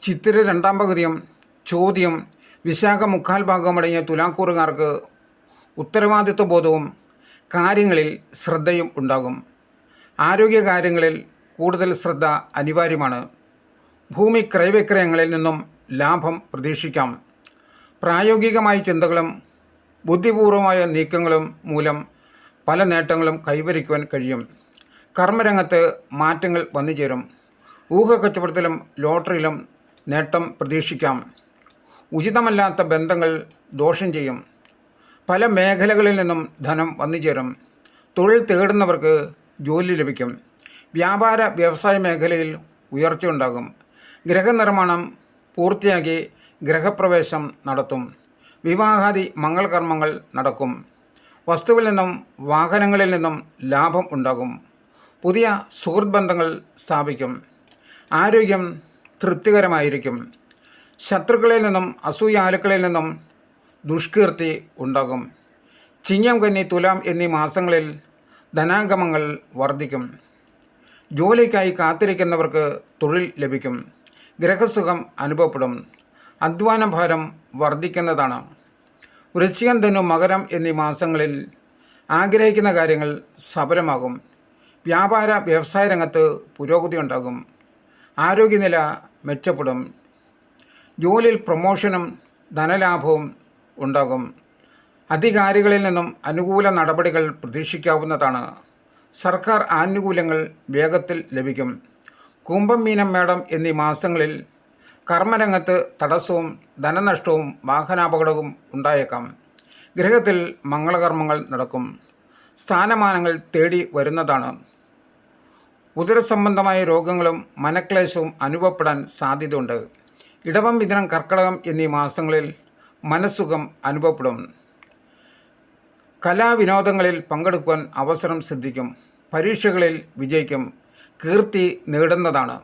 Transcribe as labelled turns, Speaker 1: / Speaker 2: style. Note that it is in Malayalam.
Speaker 1: ചിത്തിര രണ്ടാം പകുതിയും ചോദ്യം വിശാഖ മുക്കാൽ ഭാഗമടങ്ങിയ തുലാക്കൂറുകാർക്ക് ഉത്തരവാദിത്വ ബോധവും കാര്യങ്ങളിൽ ശ്രദ്ധയും ഉണ്ടാകും. ആരോഗ്യകാര്യങ്ങളിൽ കൂടുതൽ ശ്രദ്ധ അനിവാര്യമാണ്. ഭൂമി ക്രയവിക്രയങ്ങളിൽ നിന്നും ലാഭം പ്രതീക്ഷിക്കാം. പ്രായോഗികമായ ചിന്തകളും ബുദ്ധിപൂർവമായ നീക്കങ്ങളും മൂലം പല നേട്ടങ്ങളും കൈവരിക്കുവാൻ കഴിയും. കർമ്മരംഗത്ത് മാറ്റങ്ങൾ വന്നുചേരും. ഊഹക്കച്ചവടത്തിലും ലോട്ടറിയിലും നേട്ടം പ്രതീക്ഷിക്കാം. ഉചിതമല്ലാത്ത ബന്ധങ്ങൾ ദോഷം ചെയ്യും. പല മേഖലകളിൽ നിന്നും ധനം വന്നുചേരും. തൊഴിൽ തേടുന്നവർക്ക് ജോലി ലഭിക്കും. വ്യാപാര വ്യവസായ മേഖലയിൽ ഉയർച്ചയുണ്ടാകും ഗ്രഹനിർമ്മാണം പൂർത്തിയാക്കി ഗ്രഹപ്രവേശം നടത്തും. വിവാഹാദി മംഗളകർമ്മങ്ങൾ നടക്കും. വസ്തുവിൽ നിന്നും വാഹനങ്ങളിൽ നിന്നും ലാഭം ഉണ്ടാകും. പുതിയ സുഹൃത്ത് ബന്ധങ്ങൾ സ്ഥാപിക്കും. ആരോഗ്യം തൃപ്തികരമായിരിക്കും. ശത്രുക്കളിൽ നിന്നും അസൂയാലുക്കളിൽ നിന്നും ദുഷ്കീർത്തി ഉണ്ടാകും. ചിങ്ങം കന്നി തുലാം എന്നീ മാസങ്ങളിൽ ധനാഗമങ്ങൾ വർദ്ധിക്കും. ജോലിക്കായി കാത്തിരിക്കുന്നവർക്ക് തൊഴിൽ ലഭിക്കും. ഗ്രഹസുഖം അനുഭവപ്പെടും. അധ്വാന ഭാരം വർദ്ധിക്കുന്നതാണ്. വൃശ്ചികം തന്നു മകരം എന്നീ മാസങ്ങളിൽ ആഗ്രഹിക്കുന്ന കാര്യങ്ങൾ സഫലമാകും. വ്യാപാര വ്യവസായ രംഗത്ത് പുരോഗതി ഉണ്ടാകും. ആരോഗ്യനില മെച്ചപ്പെടും. ജോലിയിൽ പ്രൊമോഷനും ധനലാഭവും ഉണ്ടാകും. അധികാരികളിൽ നിന്നും അനുകൂല നടപടികൾ പ്രതീക്ഷിക്കാവുന്നതാണ്. സർക്കാർ ആനുകൂല്യങ്ങൾ വേഗത്തിൽ ലഭിക്കും. കുംഭം മീനം മേടം എന്നീ മാസങ്ങളിൽ കർമ്മരംഗത്ത് തടസ്സവും ധനനഷ്ടവും വാഹനാപകടവും ഉണ്ടായേക്കാം. ഗൃഹത്തിൽ മംഗളകർമ്മങ്ങൾ നടക്കും. സ്ഥാനമാനങ്ങൾ തേടി വരുന്നതാണ്. ഉദരസംബന്ധമായ രോഗങ്ങളും മനക്ലേശവും അനുഭവപ്പെടാൻ സാധ്യതയുണ്ട്. ഇടവം മിഥുനം കർക്കടകം എന്നീ മാസങ്ങളിൽ മനസ്സുഖം അനുഭവപ്പെടും. കലാവിനോദങ്ങളിൽ പങ്കെടുക്കുവാൻ അവസരം സിദ്ധിക്കും. പരീക്ഷകളിൽ വിജയിക്കും. കീർത്തി നേടുന്നതാണ്.